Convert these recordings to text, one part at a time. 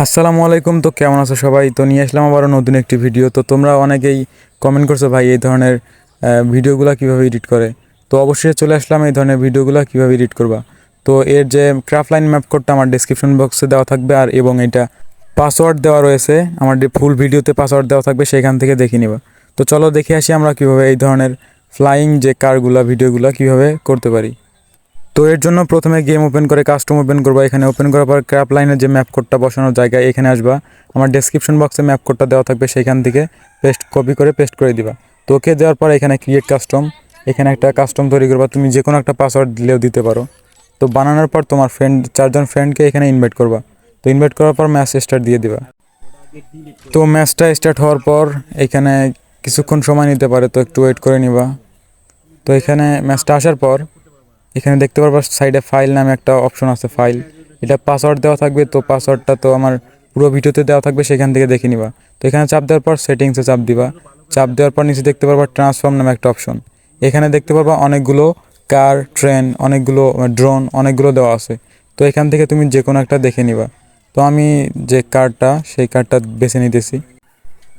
আসসালামু আলাইকুম। তো কেমন আছো সবাই? তো নিয়ে আসলাম আবারও নতুন একটি ভিডিও। তো তোমরা অনেকেই কমেন্ট করছ, ভাই, এই ধরনের ভিডিওগুলো কীভাবে এডিট করে? তো অবশ্যই চলে আসলাম, এই ধরনের ভিডিওগুলো কীভাবে এডিট করবা? তো এর যে ক্রাফট লাইন ম্যাপ কোডটা আমার ডিসক্রিপশন বক্সে দেওয়া থাকবে, আর এবং এটা পাসওয়ার্ড দেওয়া রয়েছে, আমার ফুল ভিডিওতে পাসওয়ার্ড দেওয়া থাকবে, সেখান থেকে দেখে নিবা। তো চলো দেখে আসি আমরা কীভাবে এই ধরনের ফ্লাইং যে কারগুলা ভিডিওগুলো কীভাবে করতে পারি। তো এর জন্য প্রথমে গেম ওপেন করে কাস্টম ওপেন করব। এখানে ওপেন করার পর ক্র্যাপ লাইনের যে ম্যাপ কোডটা বসানোর জায়গায় এখানে আসবা। আমার ডেসক্রিপশন বক্সে ম্যাপ কোডটা দেওয়া থাকবে সেখান থেকে পেস্ট কপি করে পেস্ট করে দিবা। তো ওকে দেওয়ার পর এখানে ক্রিয়েট কাস্টম এখানে একটা কাস্টম তৈরি করবা। তুমি যে কোনো একটা পাসওয়ার্ড দিলেও দিতে পারো। তো বানানোর পর তোমার ফ্রেন্ড চারজন ফ্রেন্ডকে এখানে ইনভাইট করবা। তো ইনভাইট করার পর ম্যাচ স্টার্ট দিয়ে দিবা। তো ম্যাচটা স্টার্ট হওয়ার পর এখানে কিছুক্ষণ সময় নিতে পারে, তো একটু ওয়েট করে নিবা। তো এখানে ম্যাচটা আসার পর এখানে দেখতে পারবা সাইডে ফাইল নামে একটা অপশন আছে ফাইল এটা পাসওয়ার্ড দেওয়া থাকবে, তো পাসওয়ার্ডটা তো আমার পুরো ভিডিওতে দেওয়া থাকবে, সেখান থেকে দেখে নিবা। তো এখানে চাপ দেওয়ার পর সেটিংসে চাপ দিবা। চাপ দেওয়ার পর নিচে দেখতে পারবা ট্রান্সফর্ম নামে একটা অপশন এখানে দেখতে পারবা অনেকগুলো কার ট্রেন অনেকগুলো ড্রোন অনেকগুলো দেওয়া আছে। তো এখান থেকে তুমি যে কোনো একটা দেখে নিবা। তো আমি যে কারটা সেই কারটা বেছে নিতেছি।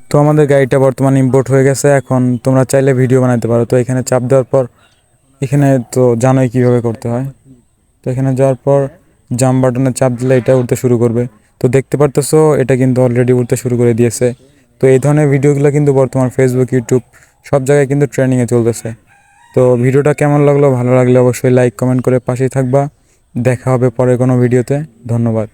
তো আমাদের গাড়িটা বর্তমানে ইম্পোর্ট হয়ে গেছে। এখন তোমরা চাইলে ভিডিও বানাতে পারো। তো এখানে চাপ দেওয়ার পর এখানে তো জানোই কীভাবে করতে হয়। তো এখানে যাওয়ার পর জাম বাটনে চাপ দিলে এটা উঠতে শুরু করবে। তো দেখতে পারতেছো, এটা কিন্তু অলরেডি উঠতে শুরু করে দিয়েছে। তো এই ধরনের ভিডিওগুলো কিন্তু বর্তমান ফেসবুক ইউটিউব সব জায়গায় কিন্তু ট্রেনিংয়ে চলতেছে। তো ভিডিওটা কেমন লাগল, ভালো লাগলে অবশ্যই লাইক কমেন্ট করে পাশেই থাকবা। দেখা হবে পরে কোনো ভিডিওতে। ধন্যবাদ।